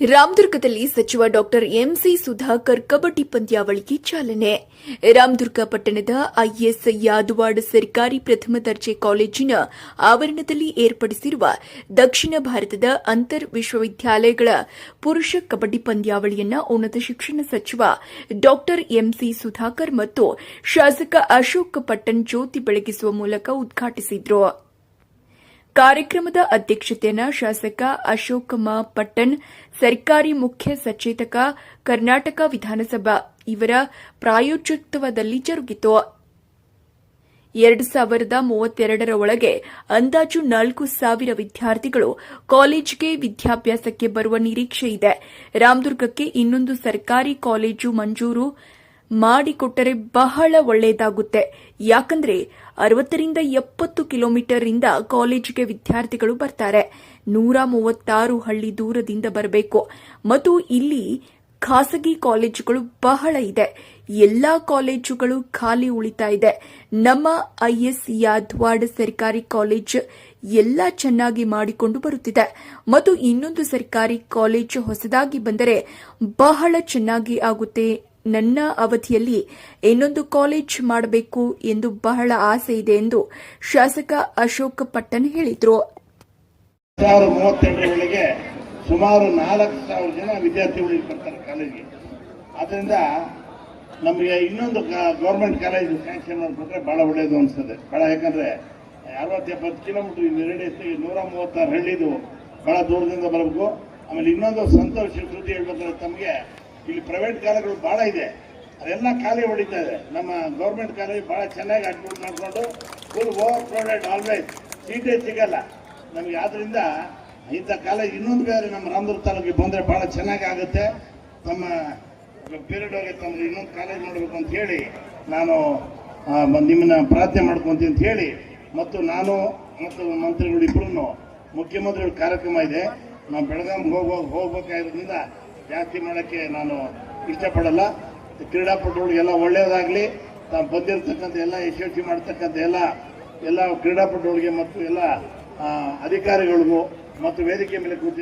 ರಾಮದುರ್ಗದಲ್ಲಿ ಸಚಿವ doctor MC Sudhakar kabaddi ಪಂದ್ಯಾವಳಿಗೆ ಚಾಲನೆ. ರಾಮದುರ್ಗ ಪಟ್ಟಣದ ಐಎಸ್ ಯಾದವಾಡ ಸರ್ಕಾರಿ ಪ್ರಥಮ ದರ್ಜೆ ಕಾಲೇಜಿನ ಆವರಣದಲ್ಲಿ ಏರ್ಪಡಿಸಿರುವ ದಕ್ಷಿಣ ಭಾರತದ ಅಂತರ್ ವಿಶ್ವವಿದ್ಯಾಲಯಗಳ ಪುರುಷ ಕಬಡ್ಡಿ ಪಂದ್ಯಾವಳಿಯನ್ನು ಉನ್ನತ ಶಿಕ್ಷಣ ಸಚಿವ ಡಾಕ್ಟರ್ ಎಂಸಿ ಸುಧಾಕರ್ ಮತ್ತು ಶಾಸಕ ಅಶೋಕ್ ಪಟ್ಟಣ್ ಜ್ಯೋತಿ ಬೆಳಗಿಸುವ ಮೂಲಕ ಉದ್ಘಾಟಿಸಿದರು. ಕಾರ್ಯಕ್ರಮದ ಅಧ್ಯಕ್ಷತೆಯನ್ನು ಶಾಸಕ ಅಶೋಕ್ ಮ ಪಟ್ಟಣ್, ಸರ್ಕಾರಿ ಮುಖ್ಯ ಸಚೇತಕ ಕರ್ನಾಟಕ ವಿಧಾನಸಭಾ ಇವರ ಪ್ರಾಯೋಜಕತ್ವದಲ್ಲಿ ಜರುಗಿತು. ಎರಡು ಸಾವಿರದ ಮೂವತ್ತೆರಡರ ಒಳಗೆ ಅಂದಾಜು ನಾಲ್ಕು ಸಾವಿರ ವಿದ್ಯಾರ್ಥಿಗಳು ಕಾಲೇಜಿಗೆ ವಿದ್ಯಾಭ್ಯಾಸಕ್ಕೆ ಬರುವ ನಿರೀಕ್ಷೆ ಇದೆ. ರಾಮದುರ್ಗಕ್ಕೆ ಇನ್ನೊಂದು ಸರ್ಕಾರಿ ಕಾಲೇಜು ಮಂಜೂರು. ಮಾಡಿಕೊಟ್ಟರೆ ಬಹಳ ಒಳ್ಳೆಯದಾಗುತ್ತೆ ಯಾಕಂದ್ರೆ ಅರವತ್ತರಿಂದ ಎಪ್ಪತ್ತು ಕಿಲೋಮೀಟರ್ ಇಂದ ಕಾಲೇಜಿಗೆ ವಿದ್ಯಾರ್ಥಿಗಳು ಬರ್ತಾರೆ. ನೂರ ಮೂವತ್ತಾರು ಹಳ್ಳಿ ದೂರದಿಂದ ಬರಬೇಕು. ಮತ್ತು ಇಲ್ಲಿ ಖಾಸಗಿ ಕಾಲೇಜುಗಳು ಬಹಳ ಇದೆ. ಎಲ್ಲಾ ಕಾಲೇಜುಗಳು ಖಾಲಿ ಉಳಿತಾ ಇದೆ. ನಮ್ಮ ಐಎಸ್ ಯಾದ್ವಾಡ್ ಸರ್ಕಾರಿ ಕಾಲೇಜ್ ಎಲ್ಲ ಚೆನ್ನಾಗಿ ಮಾಡಿಕೊಂಡು ಬರುತ್ತಿದೆ. ಮತ್ತು ಇನ್ನೊಂದು ಸರ್ಕಾರಿ ಕಾಲೇಜು ಹೊಸದಾಗಿ ಬಂದರೆ ಬಹಳ ಚೆನ್ನಾಗಿ ಆಗುತ್ತೆ ನನ್ನ ಅವಧಿಯಲ್ಲಿ ಇನ್ನೊಂದು ಕಾಲೇಜ್ ಮಾಡಬೇಕು ಎಂದು ಬಹಳ ಆಸೆ ಇದೆ ಎಂದು ಶಾಸಕ ಅಶೋಕ್ ಪಟ್ಟಣ್ ಹೇಳಿದರು. ಸುಮಾರು ನಾಲ್ಕು ಸಾವಿರ ಜನ ವಿದ್ಯಾರ್ಥಿಗಳು ಇಲ್ಲಿ ಬರ್ತಾರೆ ಕಾಲೇಜಿಗೆ. ಅದರಿಂದ ನಮಗೆ ಇನ್ನೊಂದು ಗೌರ್ಮೆಂಟ್ ಕಾಲೇಜ್ ಸ್ಯಾಂಕ್ಷನ್ ಮಾಡಿಬಿಟ್ರೆ ಭಾಳ ಒಳ್ಳೆಯದು ಅನಿಸ್ತದೆ ಬಹಳ ಯಾಕಂದ್ರೆ ಅರವತ್ತು ಎಪ್ಪತ್ತು ಕಿಲೋಮೀಟರ್ ಎರಡು ನೂರ ಮೂವತ್ತಾರು ಹಳ್ಳಿದು ಬಹಳ ದೂರದಿಂದ ಬರಬೇಕು. ಆಮೇಲೆ ಇನ್ನೊಂದು ಸಂತೋಷ ಸುದ್ದಿ ಹೇಳ್ಬೇಕಂದ್ರೆ ತಮಗೆ ಇಲ್ಲಿ ಪ್ರೈವೇಟ್ ಕಾಲೇಜ್ಗಳು ಭಾಳ ಇದೆ. ಅದೆಲ್ಲ ಖಾಲಿ ಹೊಡಿತಾ ಇದೆ. ನಮ್ಮ ಗೌರ್ಮೆಂಟ್ ಕಾಲೇಜ್ ಭಾಳ ಚೆನ್ನಾಗಿ ಅಡ್ಮಿಟ್ ಮಾಡಿಕೊಂಡು ಫುಲ್ ಓವರ್ ಕ್ರೌಡೆಡ್ ಆಲ್ವೇಸ್ ಸೀಟೇ ಸಿಗಲ್ಲ. ನಮಗೆ ಆದ್ರಿಂದ ಇಂಥ ಕಾಲೇಜ್ ಇನ್ನೊಂದು ಬೇರೆ ನಮ್ಮ ರಾಮದುರ್ಗ ತಾಲೂಕಿಗೆ ಬಂದರೆ ಭಾಳ ಚೆನ್ನಾಗಿ ಆಗುತ್ತೆ. ತಮ್ಮ ಪೀರಿಯಡ್ ಒಳಗೆ ತಮ್ಮ ಇನ್ನೊಂದು ಕಾಲೇಜ್ ನೋಡಬೇಕು ಅಂತ ಹೇಳಿ ನಾನು ನಿಮ್ಮನ್ನ ಪ್ರಾರ್ಥನೆ ಮಾಡ್ಕೊಂತೀನಿ ಅಂತ ಹೇಳಿ ಮತ್ತು ನಾನು ಮತ್ತು ಮಂತ್ರಿಗಳು ಇಬ್ಬರೂ ಮುಖ್ಯಮಂತ್ರಿಗಳ ಕಾರ್ಯಕ್ರಮ ಇದೆ. ನಾವು ಬೆಳಗಾವಿಗೆ ಹೋಗೋ ಹೋಗ್ಬೇಕಾಗಿರೋದ್ರಿಂದ ಜಾಸ್ತಿ ಮಾಡೋಕ್ಕೆ ನಾನು ಇಷ್ಟಪಡಲ್ಲ. ಕ್ರೀಡಾಪಟುಗಳಿಗೆಲ್ಲ ಒಳ್ಳೆಯದಾಗಲಿ, ತಾವು ಬಂದಿರತಕ್ಕಂಥ ಎಲ್ಲ ಯಶಸ್ವಿ ಮಾಡ್ತಕ್ಕಂಥ ಎಲ್ಲ ಎಲ್ಲ ಕ್ರೀಡಾಪಟುಗಳಿಗೆ ಮತ್ತು ಎಲ್ಲ ಅಧಿಕಾರಿಗಳಿಗೂ ಮತ್ತು ವೇದಿಕೆ ಮೇಲೆ ಕೂತಿ